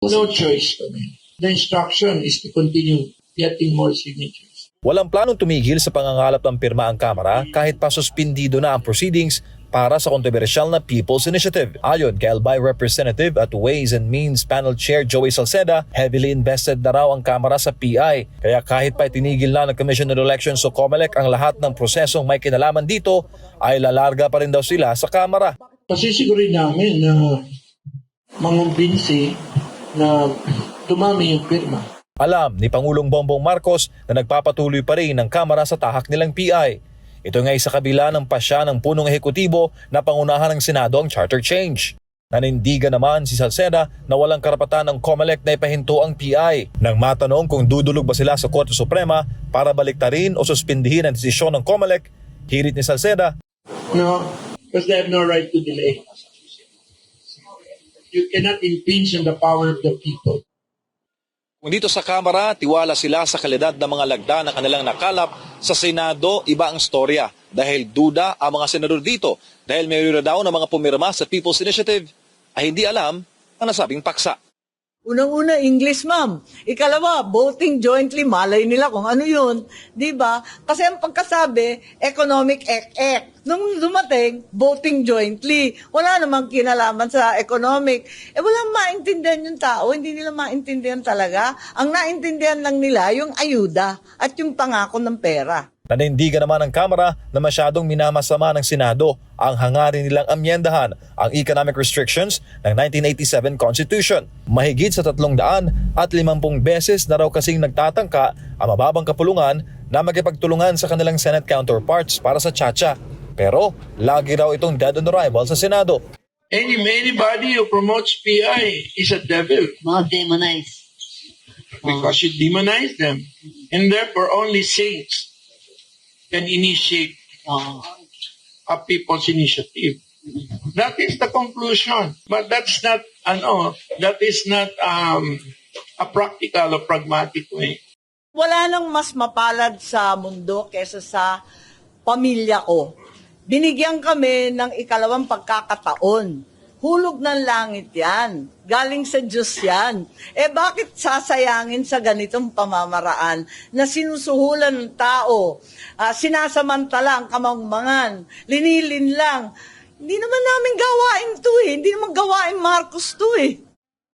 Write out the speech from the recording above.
No choice kami. The instruction is to continue getting more signatures. Walang planong tumigil sa pangangalap ng pirma ang Kamara kahit pa suspindido na ang proceedings para sa kontrobersyal na People's Initiative. Ayon kay Albay Representative at Ways and Means Panel Chair Joey Salceda, heavily invested na raw ang Kamara sa PI. Kaya kahit pa itinigil na ng Commission on Elections o COMELEC ang lahat ng prosesong may kinalaman dito, ay lalarga pa rin daw sila sa Kamara. Pasisigurin namin na mangumbinsi na dumami yung pirma. Alam ni Pangulong Bongbong Marcos na nagpapatuloy pa rin ang Kamara sa tahak nilang PI. Ito nga sa kabila ng pasya ng punong ehekutibo na pangunahan ng Senado ang charter change. Nanindigan naman si Salceda na walang karapatan ng COMELEC na ipahinto ang PI. Nang matanong kung dudulog ba sila sa Korte Suprema para baliktarin o suspindihin ang desisyon ng COMELEC, hirit ni Salceda, No, because they have no right to delay. You cannot impinge on the power of the people. Kung dito sa Kamara, tiwala sila sa kalidad ng mga lagda na kanilang nakalap. Sa Senado, iba ang storya. Dahil duda ang mga senador dito. Dahil may daw ng mga pumirma sa People's Initiative ay hindi alam ang nasabing paksa. Unang-una, English, ma'am. Ikalawa, voting jointly, malay nila kung ano yun. Di ba? Kasi ang pagkasabi, economic act-act. Nung dumating, voting jointly. Wala namang kinalaman sa economic. Eh, walang maintindihan yung tao. Hindi nila maintindihan talaga. Ang naintindihan lang nila, yung ayuda at yung pangako ng pera. Nanindigan naman ng Kamara na masyadong minamasama ng Senado ang hangarin nilang amyendahan ang economic restrictions ng 1987 Constitution. Mahigit sa 300 at 50 beses na raw kasing nagtatangka ang mababang kapulungan na magkipagtulungan sa kanilang Senate counterparts para sa Chacha. Pero lagi raw itong dead on arrival sa Senado. Any, anybody who promotes PI is a devil Mga demonize. because you demonize them. And therefore, only saints can initiate Oo. a people's initiative. That is the conclusion. But that's not, ano, that is not um, a practical or pragmatic way. Wala nang mas mapalad sa mundo kesa sa pamilya ko. Binigyan kami ng ikalawang pagkakataon. Hulog ng langit yan. Galing sa Diyos yan. Eh bakit sasayangin sa ganitong pamamaraan na sinusuhulan ng tao, ah, sinasamantala ang kamangmangan, linilin lang. Hindi naman namin gawain to eh. Hindi naman gawain Marcos to eh.